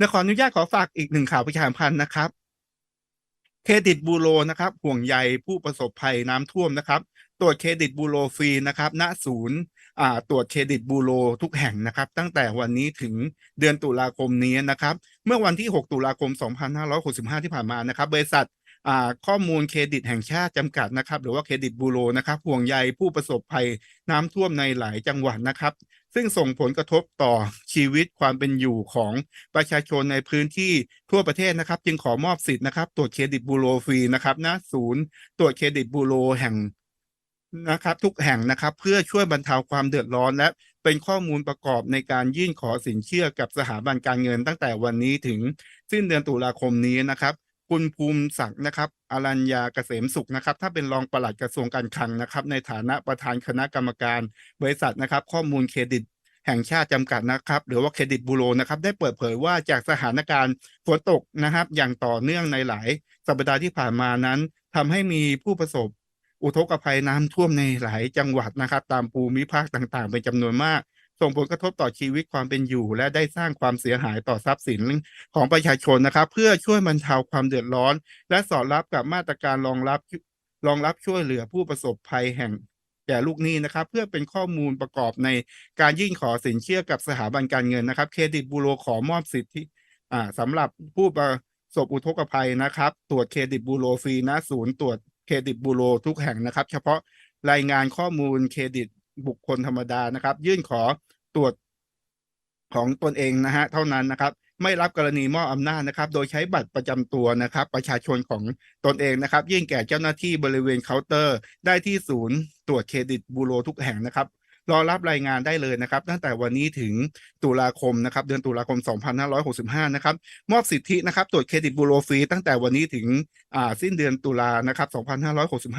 เดี๋ยวขออนุญาตขอฝากอีกหนึ่งข่าวประชาสัมพันธ์นะครับ เครดิตบูโรนะครับ ห่วงใยผู้ประสบภัยน้ำท่วมนะครับ ตรวจเครดิตบูโรฟรีนะครับณศูนย์ตรวจเครดิตบูโรทุกแห่งนะครับ ตั้งแต่วันนี้ถึงเดือนตุลาคมนี้นะครับ เมื่อวันที่ 6 ตุลาคม 2565 ที่ผ่านมานะครับ บริษัท ข้อมูลเครดิตแห่งชาติจำกัดนะครับ หรือว่าเครดิตบูโรนะครับห่วงใยผู้ประสบภัยน้ำท่วมในหลายจังหวัดนะครับ ซึ่งส่งผลกระทบต่อชีวิตความเป็นอยู่ของประชาชนในพื้นที่ทั่วประเทศนะครับ จึงขอมอบสิทธิ์นะครับตรวจเครดิตบูโรฟรีนะครับณศูนย์ตรวจเครดิตบูโรแห่งนะครับทุกแห่งนะครับเพื่อช่วยบรรเทาความเดือดร้อนและเป็นข้อมูลประกอบในการยื่นขอสินเชื่อกับสถาบันการเงินตั้งแต่วันนี้ถึงสิ้นเดือนตุลาคมนี้นะครับ คุณภูมิศักดิ์นะครับอรัญญาเกษมสุขนะครับ ถ้าเป็นรองปลัดกระทรวงการคลังนะครับ ในฐานะประธานคณะกรรมการบริษัทนะครับ ข้อมูลเครดิตแห่งชาติจำกัดนะครับ หรือว่าเครดิตบูโรนะครับ ได้เปิดเผยว่าจากสถานการณ์ฝนตกนะครับ อย่างต่อเนื่องในหลาย สัปดาห์ที่ผ่านมานั้นทำให้มีผู้ประสบอุทกภัยน้ำท่วมในหลายจังหวัดนะครับ ตามภูมิภาคต่างๆ เป็นจำนวนมาก ส่งผลกระทบต่อชีวิตความเป็นอยู่ และได้สร้างความเสียหายต่อทรัพย์สินของประชาชนนะครับ เพื่อช่วยบรรเทาความเดือดร้อน และสอดรับกับมาตรการรองรับรองรับช่วยเหลือผู้ประสบภัยแห่งแก่ลูกหนี้นะครับ เพื่อเป็นข้อมูลประกอบในการยื่นขอสินเชื่อกับสถาบันการเงินนะครับ เครดิตบูโรขอมอบสิทธิอ่าสำหรับผู้ประสบอุทกภัยนะครับ ตรวจเครดิตบูโรฟรีณศูนย์ตรวจเครดิตบูโรทุกแห่งนะครับ เฉพาะรายงานข้อมูลเครดิต บุคคลธรรมดานะครับ ยื่นขอตรวจของตนเองนะฮะเท่านั้นนะครับไม่รับกรณีมอบอำนาจนะครับ โดยใช้บัตรประจำตัวนะครับ ประชาชนของตนเองนะครับ ยื่นแก่เจ้าหน้าที่บริเวณเคาน์เตอร์ ได้ที่ศูนย์ตรวจเครดิตบูโรทุกแห่งนะครับ รอรับรายงานได้เลยนะครับ ตั้งแต่วันนี้ถึงตุลาคมนะครับ เดือนตุลาคม 2565 นะครับ มอบสิทธินะครับตรวจเครดิตบูโรฟรีตั้งแต่วันนี้ถึงสิ้นเดือนตุลานะครับ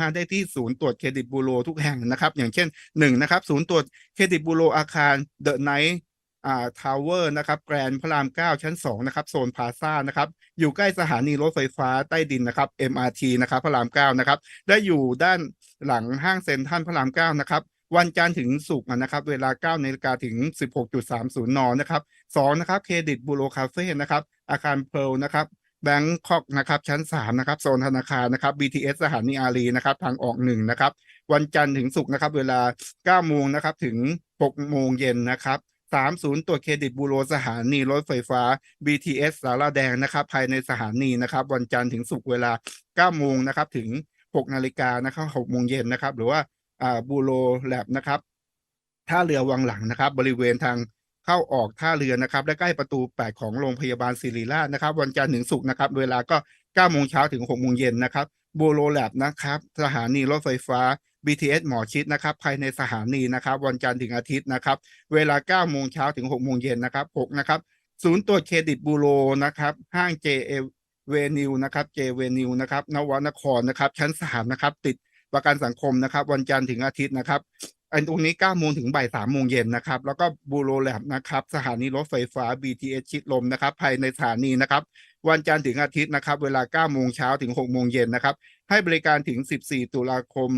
2565 ได้ที่ศูนย์ตรวจเครดิตบูโรทุกแห่งนะครับ อย่างเช่น1นะครับศูนย์ตรวจเครดิตบูโรอาคารเดอะไนท์อ่าทาวเวอร์นะครับแกรนพระราม 9 ชั้น 2 นะครับ โซนพาซ่านะครับ อยู่ใกล้สถานีรถไฟฟ้าใต้ดินนะครับ MRT นะครับพระราม 9 นะครับและอยู่ด้านหลังห้างเซ็นทรัลพระราม 9 นะครับ วันจันทร์ถึงศุกร์นะครับเวลา9นาฬิกาถึง 16.30 นนะครับ2นะครับเครดิตบูโรคาเฟ่นะครับอาคารเพลนะครับแบงคอกนะครับชั้น3นะครับโซนธนาคารนะครับ BTS สถานีอารีนะครับทางออก1นะครับวันจันทร์ถึงศุกร์นะครับเวลา9โมงนะครับถึง6โมงเย็นนะครับ3ศูนย์ตรวจเครดิตบูโรสถานีรถไฟฟ้า BTS สาราแดงนะครับภายในสถานีนะครับวันจันทร์ถึงศุกร์เวลา9โมงนะครับถึง6นาฬิกานะครับ6โมงเย็นนะครับหรือว่า บูโรแลบนะครับท่าเรือวังหลังนะครับ บริเวณทางเข้าออกท่าเรือนะครับ และใกล้ประตู 8 ของโรงพยาบาลศิริราชนะครับ วันจันทร์ถึงศุกร์นะครับ เวลาก็9โมงเช้าถึง6โมงเย็นนะครับบูโรแลบนะครับ สถานีรถไฟฟ้า BTS หมอชิดนะครับ ภายในสถานีนะครับ วันจันทร์ถึงอาทิตย์นะครับ เวลา9โมงเช้าถึง6โมงเย็นนะครับ6นะครับ ศูนย์ตรวจเครดิตบูโรนะครับ ห้าง JA เวนิวนะครับ J เวนิวนะครับ นวนครนะครับ ชั้น3นะครับ ติด ประกันสังคมนะครับ วันจันทร์ถึงอาทิตย์นะครับอันตรงนี้9โมงถึงบ่าย3โมงเย็นนะครับ แล้วก็บูโรแลบนะครับ สถานีรถไฟฟ้า BTS ชิดลมนะครับ ภายในสถานีนะครับ วันจันทร์ถึงอาทิตย์นะครับ เวลา9โมงเช้าถึง6โมงเย็นนะครับ ให้บริการถึง 14 ตุลาคม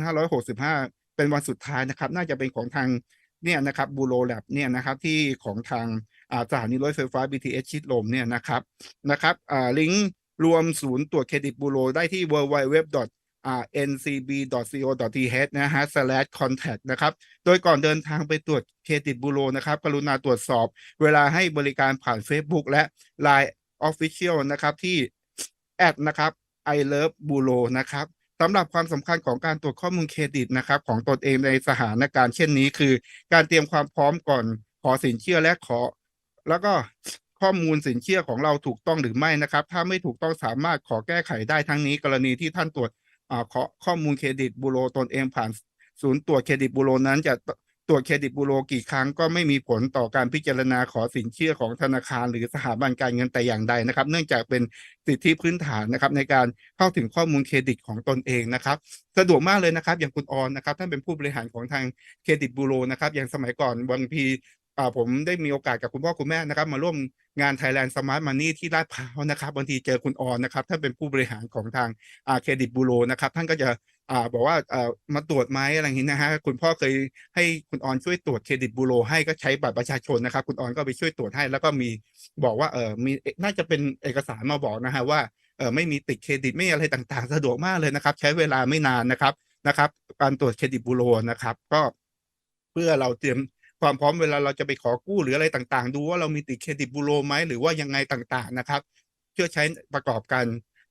2565 เป็นวันสุดท้ายนะครับ น่าจะเป็นของทางเนี่ยนะครับบูโรแลบเนี่ยนะครับที่ของทางอ่าสถานีรถไฟฟ้า BTS ชิดลมเนี่ยนะครับนะครับอ่าลิงก์รวมศูนย์ตรวจเครดิตบูโรได้ที่ www. ncb.co.th นะฮะ slash contact นะครับ โดยก่อนเดินทางไปตรวจเครดิตบูโรนะครับ กรุณาตรวจสอบเวลาให้บริการผ่าน Facebook และ Line Official นะครับ ที่แอดนะครับ I love bureau นะครับสำหรับความสำคัญของการตรวจข้อมูลเครดิตนะครับ ของตนเองในสถานการณ์เช่นนี้คือ การเตรียมความพร้อมก่อนขอสินเชื่อและขอ แล้วก็ข้อมูลสินเชื่อของเราถูกต้องหรือไม่นะครับ ถ้าไม่ถูกต้องสามารถขอแก้ไขได้ทั้งนี้กรณีที่ท่านตรวจ ขอข้อมูลเครดิตบูโรตนเองผ่านศูนย์ตรวจเครดิตบูโรนั้นจะตรวจเครดิตบูโรกี่ครั้งก็ไม่มีผลต่อการพิจารณาขอสินเชื่อของธนาคาร หรือสถาบันการเงินแต่อย่างใดนะครับ เนื่องจากเป็นสิทธิพื้นฐานนะครับ ในการเข้าถึงข้อมูลเครดิตของตนเองนะครับ สะดวกมากเลยนะครับ อย่างคุณออนนะครับท่านเป็นผู้บริหารของทางเครดิตบูโรนะครับอย่างสมัยก่อนบางที ผมได้มีโอกาสกับคุณพ่อคุณแม่นะครับ มาร่วมงาน Thailand Smart Money ที่ลาดพร้าวนะครับบางทีเจอคุณออนนะครับท่านเป็นผู้บริหารของทางเครดิตบูโรนะครับ ท่านก็จะอ่าบอกว่าอ่อมาตรวจไหมอะไรอย่างนี้นะฮะคุณพ่อเคยให้คุณออนช่วยตรวจเครดิตบูโรให้ก็ใช้บัตรประชาชนนะครับ คุณออนก็ไปช่วยตรวจให้ แล้วก็มีบอกว่าเออมีน่าจะเป็นเอกสารมาบอกนะฮะว่าเออไม่มีติดเครดิตไม่อะไรต่างๆ สะดวกมากเลยนะครับ ใช้เวลาไม่นานนะครับนะครับ การตรวจเครดิตบูโรนะครับ ก็เพื่อเราเตรียม ความพร้อมเวลาเราจะไปขอกู้หรืออะไรต่างๆ ดูว่าเรามีติดเครดิตบูโรไหมหรือว่ายังไงต่างๆนะครับ เพื่อใช้ประกอบกัน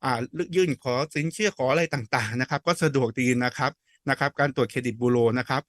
อ่ายื่นขอสินเชื่อขออะไรต่างๆนะครับ ก็สะดวกดีนะครับนะครับ การตรวจเครดิตบูโรนะครับ